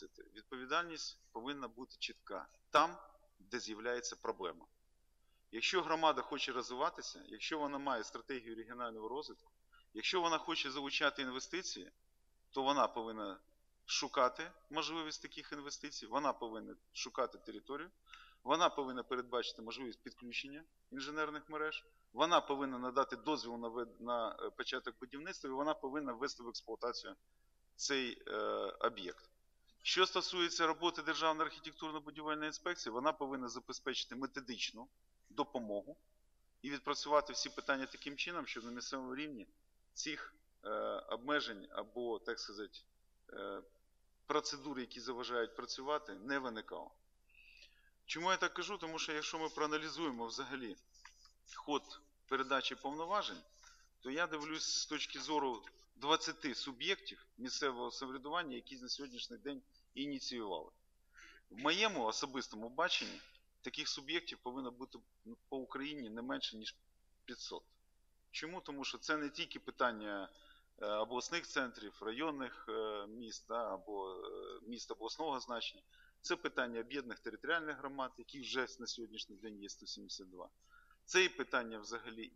наголосити, відповідальність повинна бути чітка там, де з'являється проблема. Якщо громада хоче розвиватися, якщо вона має стратегію регіонального розвитку, якщо вона хоче залучати інвестиції, то вона повинна шукати можливість таких інвестицій, вона повинна шукати територію, вона повинна передбачити можливість підключення інженерних мереж, вона повинна надати дозвіл на, на е, початок будівництва і вона повинна ввести в експлуатацію цей е, об'єкт. Що стосується роботи Державної архітектурно-будівельної інспекції, вона повинна забезпечити методичну допомогу і відпрацювати всі питання таким чином, щоб на місцевому рівні цих е, обмежень або, так сказати, е, процедур, які заважають працювати, не виникало. Чому я так кажу? Тому що якщо ми проаналізуємо взагалі ход передачі повноважень, то я дивлюсь з точки зору 20 суб'єктів місцевого самоврядування, які на сьогоднішній день ініціювали. В моєму особистому баченні таких суб'єктів повинно бути по Україні не менше, ніж 500. Чому? Тому що це не тільки питання е, обласних центрів, районних е, міст або е, міст обласного значення. Це питання об'єднаних територіальних громад, яких вже на сьогоднішній день є 172. Це і питання взагалі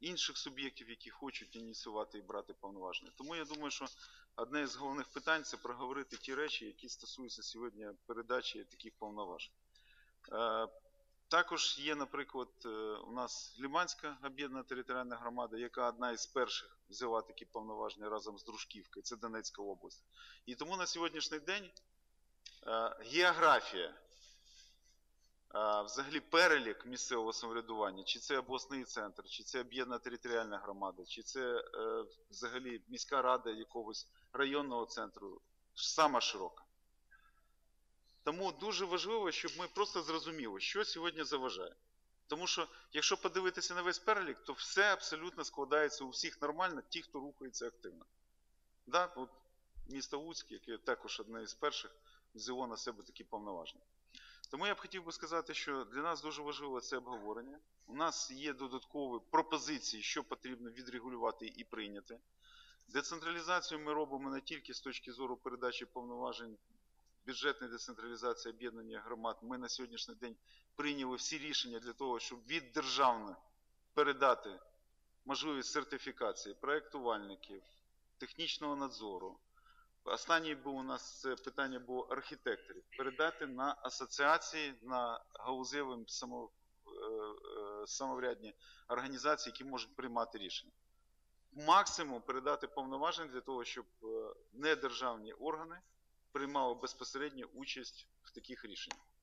інших суб'єктів, які хочуть ініціювати і брати повноваження. Тому я думаю, що одне з головних питань це проговорити ті речі, які стосуються сьогодні передачі таких повноважень. Е, Також є, наприклад, е, у нас Ліманська об'єднана територіальна громада, яка одна із перших взяла такі повноваження разом з Дружківкою, це Донецька область. І тому на сьогоднішній день е, географія, взагалі перелік місцевого самоврядування, чи це обласний центр, чи це об'єднана територіальна громада, чи це е, взагалі міська рада якогось районного центру, сама широка. Тому дуже важливо, щоб ми просто зрозуміли, що сьогодні заважає. Тому що, якщо подивитися на весь перелік, то все абсолютно складається у всіх нормально, ті, хто рухається активно. Да? От місто Луцьк, яке також одне із перших, взяло на себе такі повноваження. Тому я б хотів би сказати, що для нас дуже важливо це обговорення. У нас є додаткові пропозиції, що потрібно відрегулювати і прийняти. Децентралізацію ми робимо не тільки з точки зору передачі повноважень бюджетної децентралізації об'єднання громад. Ми на сьогоднішній день прийняли всі рішення для того, щоб від державної передати можливість сертифікації проєктувальників, технічного надзору. Останній був у нас це питання було архітекторів. Передати на асоціації, на галузеві само, е, е, самоврядні організації, які можуть приймати рішення. Максимум передати повноважень для того, щоб е, недержавні органи приймали безпосередню участь в таких рішеннях.